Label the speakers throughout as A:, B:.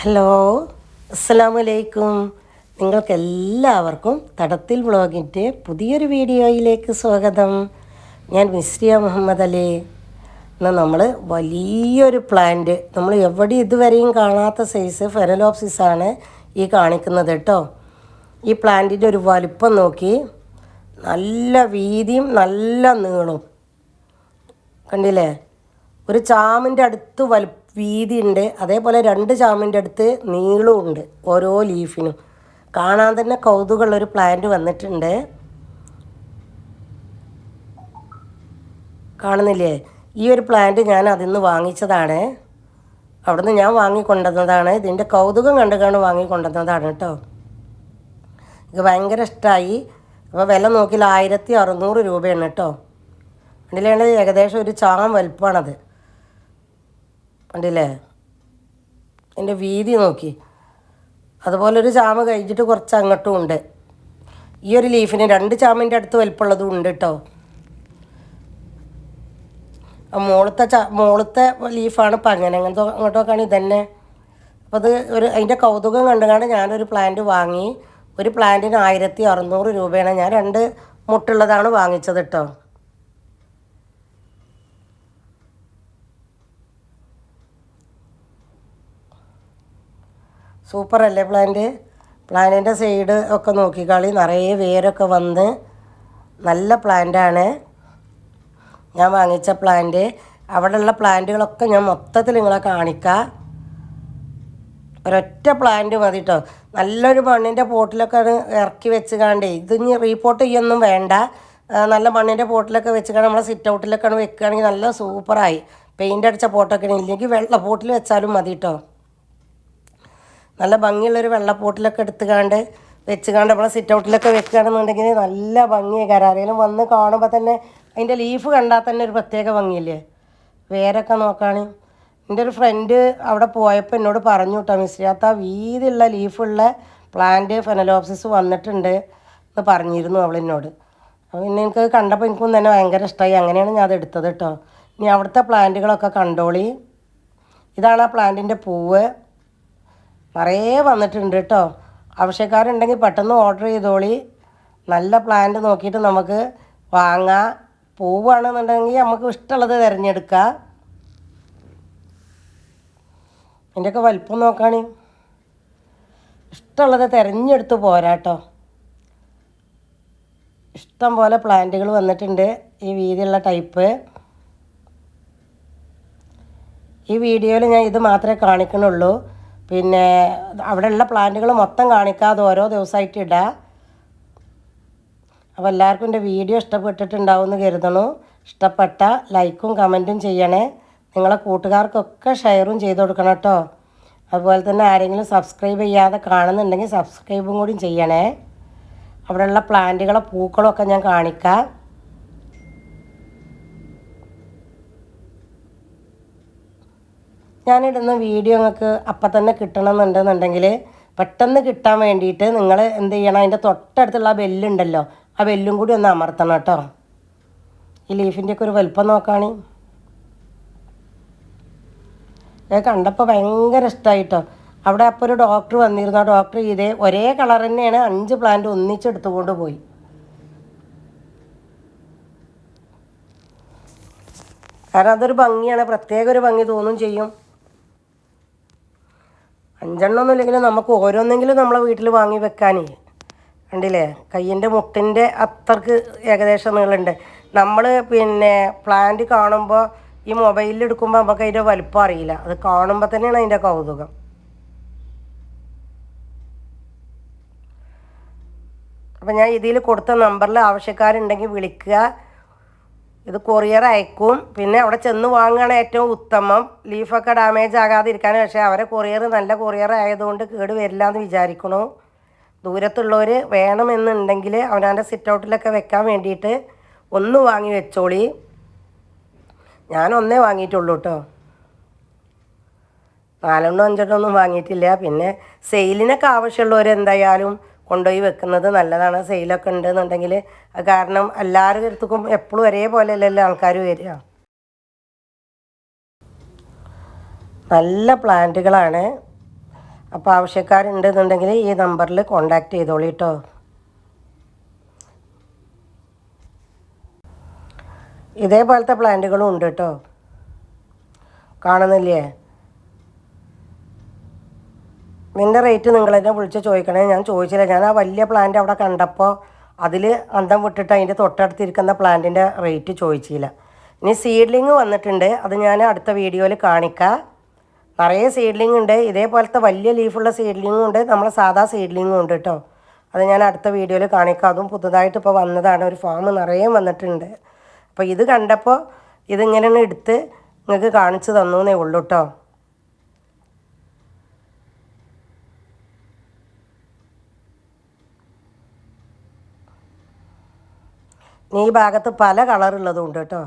A: Hello അസ്സാം വലൈക്കും നിങ്ങൾക്ക് എല്ലാവർക്കും തടത്തിൽ വ്ളോഗിന്റെ പുതിയൊരു വീഡിയോയിലേക്ക് സ്വാഗതം. ഞാൻ മിസ്രിയ മുഹമ്മദ് അലി. ഇന്ന് നമ്മൾ വലിയൊരു പ്ലാന്റ് നമ്മൾ എവിടെ ഇതുവരെയും കാണാത്ത സൈസ് ഫെനലോപ്സിസാണ് ഈ കാണിക്കുന്നത് കേട്ടോ. ഈ പ്ലാന്റിന്റെ ഒരു വലിപ്പം നോക്കി നല്ല വീതിയും നല്ല നീളവും. കണ്ടില്ലേ? ഒരു ചാമിന്റെ അടുത്ത് വലു വീതിയുണ്ട്. അതേപോലെ രണ്ട് ചാമിന്റെ അടുത്ത് നീളമുണ്ട് ഓരോ ലീഫിനും. കാണാൻ തന്നെ കൗതുകമുള്ളൊരു പ്ലാന്റ് വന്നിട്ടുണ്ട്. കാണുന്നില്ലേ? ഈ ഒരു പ്ലാന്റ് ഞാൻ അതിൽ നിന്ന് വാങ്ങിച്ചതാണ്. അവിടുന്ന് ഞാൻ വാങ്ങിക്കൊണ്ടുവന്നതാണ്. ഇതിന്റെ കൗതുകം കണ്ട് കണ്ട് വാങ്ങിക്കൊണ്ടുവന്നതാണ് കേട്ടോ. ഇത് ഭയങ്കര ഇഷ്ടമായി അപ്പോൾ വില നോക്കിയാൽ ആയിരത്തി അറുന്നൂറ് രൂപയാണ് കേട്ടോ. അതിലാണ് ഏകദേശം ഒരു ചാം വലുപ്പമാണത്. കണ്ടില്ലേ എന്റെ വീതി നോക്കി. അതുപോലെ ഒരു ചാമ കഴിഞ്ഞിട്ട് കുറച്ച് അങ്ങോട്ടും ഉണ്ട്. ഈ ഒരു ലീഫിന് രണ്ട് ചാമിന്റെ അടുത്ത് വലിപ്പമുള്ളതും ഉണ്ട് കേട്ടോ മോളത്തെ ചാ മോളത്തെ ലീഫാണ് ഇപ്പം അങ്ങനെ. അങ്ങനത്തെ അങ്ങോട്ടൊക്കെയാണ് ഇതന്നെ. അപ്പോൾ അത് ഒരു അതിന്റെ കൗതുകം കണ്ടുകൊണ്ട് ഞാനൊരു പ്ലാന്റ് വാങ്ങി. ഒരു പ്ലാന്റിന് ആയിരത്തി അറുന്നൂറ് രൂപയാണ്. ഞാൻ രണ്ട് മുട്ടുള്ളതാണ് വാങ്ങിച്ചത് കേട്ടോ സൂപ്പർ അല്ലേ പ്ലാന്റ്? പ്ലാന്റിന്റെ സൈഡ് ഒക്കെ നോക്കിക്കളി നിറയെ വേരൊക്കെ വന്ന് നല്ല പ്ലാന്റാണ് ഞാൻ വാങ്ങിച്ച പ്ലാന്റ് അവിടെയുള്ള പ്ലാന്റുകളൊക്കെ ഞാൻ മൊത്തത്തിൽ നിങ്ങളെ കാണിക്കാം. ഒരൊറ്റ പ്ലാന്റ് മതി കേട്ടോ നല്ലൊരു മണ്ണിന്റെ പോട്ടിലൊക്കെ ഇറക്കി വെച്ച് കാണ്ടേ ഇത് ഇനി റീപോർട്ട് ചെയ്യൊന്നും വേണ്ട. നല്ല മണ്ണിന്റെ പോട്ടിലൊക്കെ വെച്ച് കാണാൻ നമ്മളെ സിറ്റ് ഔട്ടിലൊക്കെ വെക്കുകയാണെങ്കിൽ നല്ല സൂപ്പറായി പെയിന്റ് അടിച്ച പോട്ടൊക്കെ ഇല്ലെങ്കിൽ വെള്ള പോട്ടിൽ വെച്ചാലും മതി കേട്ടോ നല്ല ഭംഗിയുള്ളൊരു വെള്ളപ്പോട്ടിലൊക്കെ എടുത്തുകാണ്ട് വെച്ചുകാണ്ട് നമ്മളെ സിറ്റ് ഔട്ടിലൊക്കെ വെക്കുകയാണെന്നുണ്ടെങ്കിൽ നല്ല ഭംഗിയായി ആരെങ്കിലും വന്ന് കാണുമ്പോൾ തന്നെ അതിന്റെ ലീഫ് കണ്ടാൽ തന്നെ ഒരു പ്രത്യേക ഭംഗിയില്ലേ? വേരൊക്കെ നോക്കുകയാണ് എന്റെ ഒരു ഫ്രണ്ട് അവിടെ പോയപ്പോൾ എന്നോട് പറഞ്ഞു കേട്ടോ മിസ്രിയാത്ത വീതിയുള്ള ലീഫുള്ള പ്ലാന്റ് ഫെനലോപ്സിസ് വന്നിട്ടുണ്ട് എന്ന് പറഞ്ഞിരുന്നു അവളെന്നോട് അപ്പോൾ പിന്നെ എനിക്ക് കണ്ടപ്പോൾ എനിക്കും തന്നെ ഭയങ്കര ഇഷ്ടമായി അങ്ങനെയാണ് ഞാൻ അത് എടുത്തത് കേട്ടോ ഇനി അവിടുത്തെ പ്ലാന്റുകളൊക്കെ കണ്ടോളി. ഇതാണ് ആ പ്ലാന്റിന്റെ പൂവ്. നിറയെ വന്നിട്ടുണ്ട് കേട്ടോ. ആവശ്യക്കാരുണ്ടെങ്കിൽ പെട്ടെന്ന് ഓർഡർ ചെയ്തോളി. നല്ല പ്ലാന്റ് നോക്കിയിട്ട് നമുക്ക് വാങ്ങാം. പൂവാണെന്നുണ്ടെങ്കിൽ നമുക്ക് ഇഷ്ടമുള്ളത് തിരഞ്ഞെടുക്കാം. ഇതിന്റെയൊക്കെ വലിപ്പം നോക്കാണ്. ഇഷ്ടമുള്ളത് തിരഞ്ഞെടുത്ത് പോരാട്ടോ ഇഷ്ടം പോലെ പ്ലാന്റുകൾ വന്നിട്ടുണ്ട്. ഈ വീതിയുള്ള ടൈപ്പ് ഈ വീഡിയോയിൽ ഞാൻ ഇത് മാത്രമേ കാണിക്കണുള്ളൂ. പിന്നെ അവിടെയുള്ള പ്ലാന്റുകൾ മൊത്തം കാണിക്കാതെ ഓരോ ദിവസമായിട്ട് ഇടാം. അപ്പോൾ എല്ലാവർക്കും എന്റെ വീഡിയോ ഇഷ്ടപ്പെട്ടിട്ടുണ്ടാവുമെന്ന് കരുതണു. ഇഷ്ടപ്പെട്ട ലൈക്കും കമന്റും ചെയ്യണേ. നിങ്ങളെ കൂട്ടുകാർക്കൊക്കെ ഷെയറും ചെയ്ത് കൊടുക്കണം കേട്ടോ. അതുപോലെ തന്നെ ആരെങ്കിലും സബ്സ്ക്രൈബ് ചെയ്യാതെ കാണുന്നുണ്ടെങ്കിൽ സബ്സ്ക്രൈബും കൂടി ചെയ്യണേ. അവിടെയുള്ള പ്ലാന്റുകളെ പൂക്കളൊക്കെ ഞാൻ കാണിക്കാം. ഞാനിടുന്ന വീഡിയോ നിങ്ങൾക്ക് അപ്പം തന്നെ കിട്ടണമെന്നുണ്ടെന്നുണ്ടെങ്കിൽ പെട്ടെന്ന് കിട്ടാൻ വേണ്ടിയിട്ട് നിങ്ങൾ എന്ത് ചെയ്യണം? അതിന്റെ തൊട്ടടുത്തുള്ള ആ ബെല്ലുണ്ടല്ലോ ആ ബെല്ലും കൂടി ഒന്ന് അമർത്തണം കേട്ടോ. ഈ ലീഫിന്റെ ഒക്കെ ഒരു വലുപ്പം നോക്കാണി. ഞാൻ കണ്ടപ്പോൾ ഭയങ്കര ഇഷ്ടമായിട്ടോ അവിടെ അപ്പോൾ ഒരു ഡോക്ടർ വന്നിരുന്നു. ആ ഡോക്ടർ ഇതേ ഒരേ കളർ തന്നെയാണ് അഞ്ച് പ്ലാന്റ് ഒന്നിച്ചെടുത്തുകൊണ്ട് പോയി. കാരണം അതൊരു ഭംഗിയാണ്. പ്രത്യേക ഒരു ഭംഗി തോന്നും ചെയ്യും. അഞ്ചെണ്ണമൊന്നും ഇല്ലെങ്കിലും നമുക്ക് ഓരോന്നെങ്കിലും നമ്മളെ വീട്ടിൽ വാങ്ങി വെക്കാനേ. കണ്ടില്ലേ? കയ്യിന്റെ മുട്ടിന്റെ അത്രയ്ക്ക് ഏകദേശം നീളുണ്ട് നമ്മൾ പിന്നെ പ്ലാന്റ് കാണുമ്പോൾ ഈ മൊബൈലിൽ എടുക്കുമ്പോൾ നമുക്ക് അതിന്റെ വലുപ്പം അറിയില്ല. അത് കാണുമ്പോൾ തന്നെയാണ് അതിന്റെ കൗതുകം. അപ്പം ഞാൻ ഇതിൽ കൊടുത്ത നമ്പറിൽ ആവശ്യക്കാരുണ്ടെങ്കിൽ വിളിക്കുക. ഇത് കൊറിയർ അയക്കും. പിന്നെ അവിടെ ചെന്ന് വാങ്ങുകയാണ് ഏറ്റവും ഉത്തമം. ലീഫൊക്കെ ഡാമേജ് ആകാതിരിക്കാൻ പക്ഷേ അവരെ കൊറിയർ നല്ല കൊറിയർ ആയതുകൊണ്ട് കേട് വരില്ല എന്ന് വിചാരിക്കണു ദൂരത്തുള്ളവർ വേണമെന്നുണ്ടെങ്കിൽ അവനവന്റെ സിറ്റ് ഔട്ടിലൊക്കെ വെക്കാൻ വേണ്ടിയിട്ട് ഒന്ന് വാങ്ങി വെച്ചോളി. ഞാൻ ഒന്നേ വാങ്ങിയിട്ടുള്ളൂ കേട്ടോ നാലെണ്ണോ അഞ്ചെണ്ണോ ഒന്നും വാങ്ങിയിട്ടില്ല. പിന്നെ സെയിലിനൊക്കെ ആവശ്യമുള്ളവർ എന്തായാലും കൊണ്ടുപോയി വെക്കുന്നത് നല്ലതാണ്. സെയിലൊക്കെ ഉണ്ടെന്നുണ്ടെങ്കിൽ കാരണം എല്ലാവരുടെ അടുത്തേക്കും എപ്പോഴും ഒരേപോലെ അല്ലല്ലോ ആൾക്കാർ വരിക. നല്ല പ്ലാന്റുകളാണ്. അപ്പോൾ ആവശ്യക്കാരുണ്ടെന്നുണ്ടെങ്കിൽ ഈ നമ്പറിൽ കോണ്ടാക്ട് ചെയ്തോളൂ കേട്ടോ ഇതേപോലത്തെ പ്ലാന്റുകളും ഉണ്ട് കേട്ടോ കാണുന്നില്ലേ? ഇതിന്റെ റേറ്റ് നിങ്ങൾ തന്നെ വിളിച്ച് ചോദിക്കണേ. ഞാൻ ചോദിച്ചില്ല. ഞാൻ ആ വലിയ പ്ലാന്റ് അവിടെ കണ്ടപ്പോൾ അതിൽ അന്തം വിട്ടിട്ട് അതിന്റെ തൊട്ടടുത്തിരിക്കുന്ന പ്ലാന്റിന്റെ റേറ്റ് ചോദിച്ചില്ല. ഇനി സീഡ്ലിങ് വന്നിട്ടുണ്ട്. അത് ഞാൻ അടുത്ത വീഡിയോയിൽ കാണിക്കാം. നിറയെ സീഡ്ലിംഗ് ഉണ്ട്. ഇതേപോലത്തെ വലിയ ലീഫുള്ള സീഡ്ലിങ്ങും ഉണ്ട്. നമ്മൾ സാധാ സീഡ്ലിങ്ങും ഉണ്ട് കേട്ടോ അത് ഞാൻ അടുത്ത വീഡിയോയിൽ കാണിക്കാം. അതും പുതുതായിട്ട് ഇപ്പോൾ വന്നതാണ്. ഒരു ഫാം നിറയെ വന്നിട്ടുണ്ട്. അപ്പോൾ ഇത് കണ്ടപ്പോൾ ഇതിങ്ങനെ എടുത്ത് നിങ്ങൾക്ക് കാണിച്ചു തന്നു എന്നേ ഉള്ളൂ കേട്ടോ ഈ ഭാഗത്ത് പല കളറുള്ളതും ഉണ്ട് കേട്ടോ.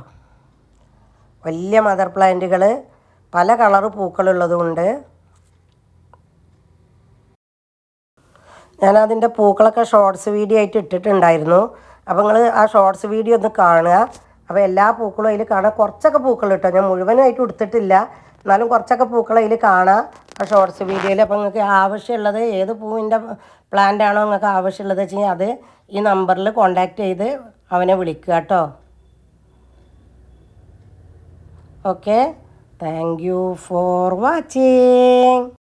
A: വലിയ മദർ പ്ലാന്റുകൾ പല കളർ പൂക്കളുള്ളതും ഉണ്ട് ഞാനതിന്റെ പൂക്കളൊക്കെ ഷോർട്സ് വീഡിയോ ആയിട്ട് ഇട്ടിട്ടുണ്ടായിരുന്നു. അപ്പോൾ നിങ്ങൾ ആ ഷോർട്സ് വീഡിയോ ഒന്ന് കാണുക. അപ്പോൾ എല്ലാ പൂക്കളും അതിൽ കാണാം. കുറച്ചൊക്കെ പൂക്കൾ കിട്ടും. ഞാൻ മുഴുവനായിട്ട് എടുത്തിട്ടില്ല. എന്നാലും കുറച്ചൊക്കെ പൂക്കൾ അതിൽ കാണാം. ആ ഷോർട്സ് വീഡിയോയിൽ അപ്പോൾ നിങ്ങൾക്ക് ആവശ്യമുള്ളത് ഏത് പൂവിന്റെ പ്ലാന്റ് ആണോ നിങ്ങൾക്ക് ആവശ്യമുള്ളത് വെച്ചാൽ അത് ഈ നമ്പറിൽ കോണ്ടാക്ട് ചെയ്ത് അവനെ വിളിക്കുക കേട്ടോ. Okay thank you for watching